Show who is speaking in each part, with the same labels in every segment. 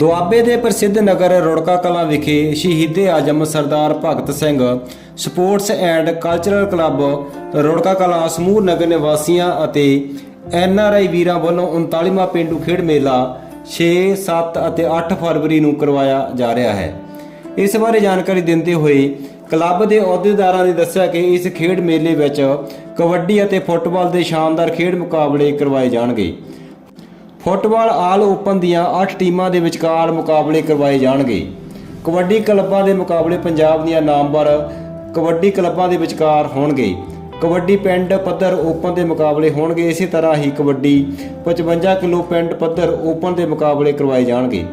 Speaker 1: ਦੁਆਬੇ ਦੇ ਪ੍ਰਸਿੱਧ ਨਗਰ ਰੁੜਕਾ ਕਲਾਂ ਵਿਖੇ ਸ਼ਹੀਦੇ ਆਜਮ Sardar Bhagat Singh sports and cultural club Rurka Kalan ਸਮੂਹ ਨਗਰ ਨਿਵਾਸੀਆਂ ਅਤੇ ਐਨ ਆਰ ਆਈ ਵੀਰਾਂ ਵੱਲੋਂ 39ਵਾਂ ਪਿੰਡੂ ਖੇਡ ਮੇਲਾ 6, 7 ਅਤੇ 8 ਫਰਵਰੀ ਨੂੰ ਕਰਵਾਇਆ ਜਾ ਰਿਹਾ ਹੈ। ਇਸ ਬਾਰੇ ਜਾਣਕਾਰੀ ਦਿੰਦੇ ਹੋਏ ਕਲੱਬ ਦੇ ਅਹੁਦੇਦਾਰਾਂ ਨੇ ਦੱਸਿਆ ਕਿ ਇਸ ਖੇਡ ਮੇਲੇ ਵਿੱਚ ਕਬੱਡੀ ਅਤੇ ਫੁੱਟਬਾਲ ਦੇ ਸ਼ਾਨਦਾਰ ਖੇਡ ਮੁਕਾਬਲੇ ਕਰਵਾਏ ਜਾਣਗੇ। ਫੁੱਟਬਾਲ ਆਲ ਓਪਨ ਦੀਆਂ 8 ਟੀਮਾਂ ਦੇ ਵਿਚਕਾਰ ਮੁਕਾਬਲੇ ਕਰਵਾਏ ਜਾਣਗੇ। ਕਬੱਡੀ ਕਲੱਬਾਂ ਦੇ ਮੁਕਾਬਲੇ ਪੰਜਾਬ ਦੀਆਂ ਨਾਮਵਰ ਕਬੱਡੀ ਕਲੱਬਾਂ ਦੇ ਵਿਚਕਾਰ ਹੋਣਗੇ। ਕਬੱਡੀ ਪਿੰਡ ਪੱਧਰ ਓਪਨ ਦੇ ਮੁਕਾਬਲੇ ਹੋਣਗੇ, ਇਸੇ ਤਰ੍ਹਾਂ ਹੀ ਕਬੱਡੀ 55 ਕਿਲੋ ਪਿੰਡ ਪੱਧਰ ਓਪਨ ਦੇ ਮੁਕਾਬਲੇ ਕਰਵਾਏ ਜਾਣਗੇ।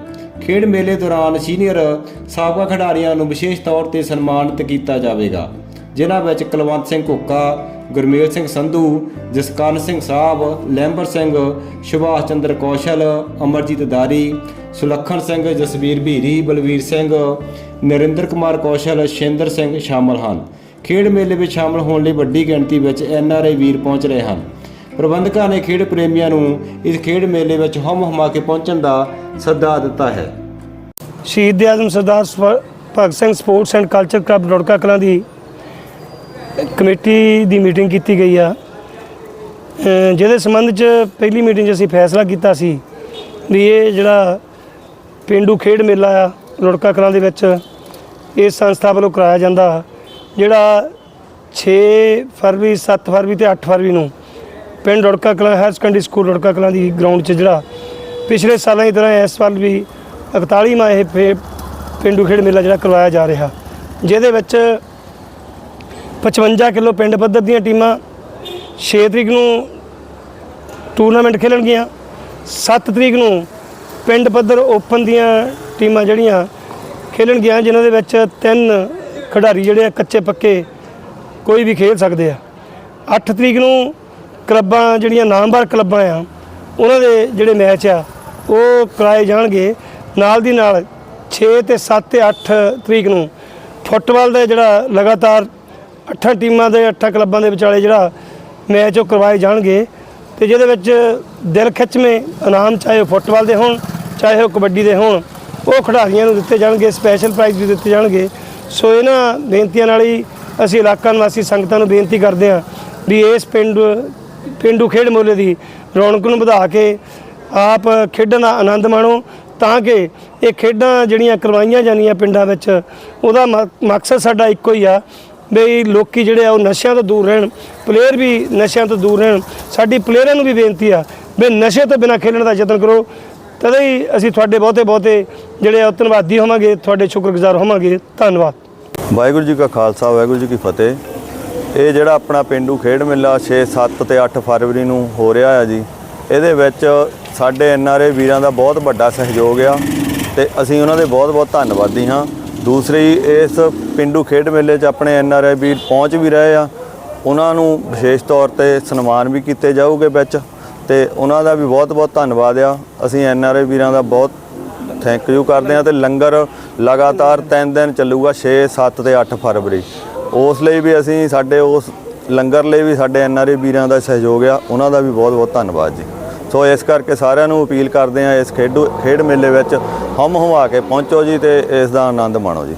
Speaker 1: ਖੇਡ ਮੇਲੇ ਦੌਰਾਨ ਸੀਨੀਅਰ ਸਾਬਕਾ ਖਿਡਾਰੀਆਂ ਨੂੰ ਵਿਸ਼ੇਸ਼ ਤੌਰ ਤੇ ਸਨਮਾਨਿਤ ਕੀਤਾ ਜਾਵੇਗਾ। ਜਿਨ੍ਹਾਂ ਵਿੱਚ ਕੁਲਵੰਤ ਸਿੰਘ ਘੁੱਕਾ, ਗੁਰਮੇਲ ਸਿੰਘ ਸੰਧੂ, ਜਸਕਰਨ ਸਿੰਘ ਸਾਹਿਬ, ਲੈਂਬਰ ਸਿੰਘ, ਸੁਭਾਸ਼ ਚੰਦਰ ਕੌਸ਼ਲ, ਅਮਰਜੀਤ ਦਾਰੀ, ਸੁਲੱਖਣ ਸਿੰਘ, ਜਸਵੀਰ ਭੀਰੀ, ਬਲਵੀਰ ਸਿੰਘ, ਨਰਿੰਦਰ ਕੁਮਾਰ ਕੌਸ਼ਲ, ਸ਼ਿੰਦਰ ਸਿੰਘ ਸ਼ਾਮਲ ਹਨ। ਖੇਡ ਮੇਲੇ ਵਿੱਚ ਸ਼ਾਮਲ ਹੋਣ ਲਈ ਵੱਡੀ ਗਿਣਤੀ ਵਿੱਚ ਐਨ ਆਰ ਆਈ ਵੀਰ ਪਹੁੰਚ ਰਹੇ ਹਨ। ਪ੍ਰਬੰਧਕਾਂ ਨੇ ਖੇਡ ਪ੍ਰੇਮੀਆਂ ਨੂੰ ਇਸ ਖੇਡ ਮੇਲੇ ਵਿੱਚ ਹਮ ਹਮਾ ਕੇ ਪਹੁੰਚਣ ਦਾ ਸੱਦਾ ਦਿੱਤਾ ਹੈ।
Speaker 2: ਸ਼ਹੀਦ ਆਜ਼ਮ ਸਰਦਾਰ ਸਵ- Bhagat Singh sports and culture club Rorka Kalan the committee ਦੀ ਮੀਟਿੰਗ ਕੀਤੀ ਗਈ ਆ। ਜਿਹਦੇ ਸੰਬੰਧ 'ਚ ਪਹਿਲੀ ਮੀਟਿੰਗ 'ਚ ਅਸੀਂ ਫੈਸਲਾ ਕੀਤਾ ਸੀ ਵੀ ਇਹ ਜਿਹੜਾ ਪਿੰਡੂ ਖੇਡ ਮੇਲਾ ਆ ਰੋੜਕਾ ਕਲਾਂ ਦੇ ਵਿੱਚ ਇਸ ਸੰਸਥਾ ਵੱਲੋਂ ਕਰਾਇਆ ਜਾਂਦਾ, ਜਿਹੜਾ 6 ਫਰਵਰੀ 7 ਫਰਵਰੀ ਤੇ 8 ਫਰਵਰੀ ਨੂੰ ਪਿੰਡ Rorka Kalan, higher secondary school Rorka Kalan ਦੀ ਗਰਾਊਂਡ 'ਚ ਜਿਹੜਾ ਪਿਛਲੇ ਸਾਲਾਂ ਦੀ ਤਰ੍ਹਾਂ ਇਸ ਵਾਰ ਵੀ 41ਵਾਂ ਇਹ ਪੇ- ਪਿੰਡੂ ਖੇਡ ਮੇਲਾ ਜਿਹੜਾ ਕਰਵਾਇਆ ਜਾ ਰਿਹਾ। ਜਿਹਦੇ ਵਿੱਚ 55 ਕਿਲੋ ਪਿੰਡ ਪੱਧਰ ਦੀਆਂ ਟੀਮਾਂ 6 ਤਰੀਕ ਨੂੰ ਟੂਰਨਾਮੈਂਟ ਖੇਲਣਗੀਆਂ 7 ਤਰੀਕ ਨੂੰ ਪਿੰਡ ਪੱਧਰ ਓਪਨ ਦੀਆਂ ਟੀਮਾਂ ਜਿਹੜੀਆਂ ਖੇਲਣਗੀਆਂ, ਜਿਨ੍ਹਾਂ ਦੇ ਵਿੱਚ ਤਿੰਨ ਖਿਡਾਰੀ ਜਿਹੜੇ ਆ, ਕੱਚੇ ਪੱਕੇ ਕੋਈ ਵੀ ਖੇਡ ਸਕਦੇ ਆ। 8 ਤਰੀਕ ਨੂੰ ਕਲੱਬਾਂ ਜਿਹੜੀਆਂ ਨਾਮਵਰ ਕਲੱਬਾਂ ਆ, ਉਹਨਾਂ ਦੇ ਜਿਹੜੇ ਮੈਚ ਆ, ਉਹ ਕਰਾਏ ਜਾਣਗੇ। ਨਾਲ ਦੀ ਨਾਲ 6 ਤੇ 7 ਤੇ 8 ਤਰੀਕ ਨੂੰ ਫੁੱਟਬਾਲ ਦਾ ਜਿਹੜਾ ਲਗਾਤਾਰ ਅੱਠਾਂ ਟੀਮਾਂ ਦੇ, ਅੱਠਾਂ ਕਲੱਬਾਂ ਦੇ ਵਿਚਾਲੇ ਜਿਹੜਾ ਮੈਚ ਉਹ ਕਰਵਾਏ ਜਾਣਗੇ। ਤੇ ਜਿਹਦੇ ਵਿੱਚ ਦਿਲ ਖਿੱਚਵੇਂ ਇਨਾਮ ਚਾਹੇ ਉਹ ਫੁੱਟਬਾਲ ਦੇ ਹੋਣ, ਚਾਹੇ ਉਹ ਕਬੱਡੀ ਦੇ ਹੋਣ, ਉਹ ਖਿਡਾਰੀਆਂ ਨੂੰ ਦਿੱਤੇ ਜਾਣਗੇ ਸਪੈਸ਼ਲ ਪ੍ਰਾਈਜ਼ ਵੀ ਦਿੱਤੇ ਜਾਣਗੇ। ਸੋ ਇਹਨਾਂ ਬੇਨਤੀਆਂ ਨਾਲ ਹੀ ਅਸੀਂ ਇਲਾਕਾ ਨਿਵਾਸੀ ਸੰਗਤਾਂ ਨੂੰ ਬੇਨਤੀ ਕਰਦੇ ਹਾਂ ਵੀ ਇਸ ਪਿੰਡ, ਪਿੰਡੂ ਖੇਡ ਮੇਲੇ ਦੀ ਰੌਣਕ ਨੂੰ ਵਧਾ ਕੇ ਆਪ ਖੇਡਾਂ ਦਾ ਆਨੰਦ ਮਾਣੋ, ਤਾਂ ਕਿ ਇਹ ਖੇਡਾਂ ਜਿਹੜੀਆਂ ਕਰਵਾਈਆਂ ਜਾਂਦੀਆਂ ਪਿੰਡਾਂ ਵਿੱਚ, ਉਹਦਾ ਮ- ਮਕਸਦ ਸਾਡਾ ਇੱਕੋ ਹੀ ਆ ਵੀ ਲੋਕੀ ਜਿਹੜੇ ਆ ਉਹ ਨਸ਼ਿਆਂ ਤੋਂ ਦੂਰ ਰਹਿਣ ਪਲੇਅਰ ਵੀ ਨਸ਼ਿਆਂ ਤੋਂ ਦੂਰ ਰਹਿਣ। ਸਾਡੀ ਪਲੇਅਰਾਂ ਨੂੰ ਵੀ ਬੇਨਤੀ ਆ ਵੀ ਨਸ਼ੇ ਤੋਂ ਬਿਨਾਂ ਖੇਡਣ ਦਾ ਯਤਨ ਕਰੋ। ਤਦੇ ਹੀ ਅਸੀਂ ਤੁਹਾਡੇ ਬਹੁਤੇ ਬਹੁਤੇ ਜਿਹੜੇ ਆ ਧੰਨਵਾਦੀ ਹੋਵਾਂਗੇ, ਤੁਹਾਡੇ ਸ਼ੁਕਰਗੁਜ਼ਾਰ ਹੋਵਾਂਗੇ। ਧੰਨਵਾਦ।
Speaker 3: ਵਾਹਿਗੁਰੂ ਜੀ ਕਾ ਖਾਲਸਾ, ਵਾਹਿਗੁਰੂ ਜੀ ਕੀ ਫਤਿਹ। ਇਹ ਜਿਹੜਾ ਆਪਣਾ ਪਿੰਡੂ ਖੇਡ ਮੇਲਾ 6 7 ਤੇ 8 ਫਰਵਰੀ ਨੂੰ ਹੋ ਰਿਹਾ ਹੈ ਜੀ, ਇਹਦੇ ਵਿੱਚ ਸਾਡੇ ਐਨਆਰਏ ਵੀਰਾਂ ਦਾ ਬਹੁਤ ਵੱਡਾ ਸਹਿਯੋਗ ਆ ਤੇ ਅਸੀਂ ਉਹਨਾਂ ਦੇ ਬਹੁਤ ਬਹੁਤ ਧੰਨਵਾਦੀ ਹਾਂ। ਦੂਸਰੀ ਇਸ ਪਿੰਡੂ ਖੇਡ ਮੇਲੇ 'ਚ ਆਪਣੇ ਐੱਨ ਆਰ ਆਈ ਵੀਰ ਪਹੁੰਚ ਵੀ ਰਹੇ ਆ। ਉਹਨਾਂ ਨੂੰ ਵਿਸ਼ੇਸ਼ ਤੌਰ ਤੇ ਸਨਮਾਨ ਵੀ ਕੀਤੇ ਜਾਊਗੇ ਵਿੱਚ ਤੇ ਉਹਨਾਂ ਦਾ ਵੀ ਬਹੁਤ ਬਹੁਤ ਧੰਨਵਾਦ ਆ। ਅਸੀਂ ਐੱਨ ਆਰ ਆਈ ਵੀਰਾਂ ਦਾ ਬਹੁਤ ਥੈਂਕ ਯੂ ਕਰਦੇ ਹਾਂ ਤੇ ਲੰਗਰ ਲਗਾਤਾਰ 3 ਦਿਨ ਚੱਲੂਗਾ 6 7 ਤੇ 8 ਫਰਵਰੀ। ਉਸ ਲਈ ਵੀ ਅਸੀਂ ਸਾਡੇ ਉਸ ਲੰਗਰ ਲਈ ਵੀ ਸਾਡੇ ਐਨਆਰਏ ਵੀਰਾਂ ਦਾ ਸਹਿਯੋਗ ਆ। ਉਹਨਾਂ ਦਾ ਵੀ ਬਹੁਤ ਬਹੁਤ ਧੰਨਵਾਦ ਜੀ। ਸੋ ਇਸ ਕਰਕੇ ਸਾਰਿਆਂ ਨੂੰ ਅਪੀਲ ਕਰਦੇ ਹਾਂ ਇਸ ਖੇਡੂ ਖੇਡ ਮੇਲੇ ਵਿੱਚ ਹਮ ਹਮਾ ਕੇ ਪਹੁੰਚੋ ਜੀ ਤੇ ਇਸ ਦਾ ਆਨੰਦ ਮਾਣੋ ਜੀ।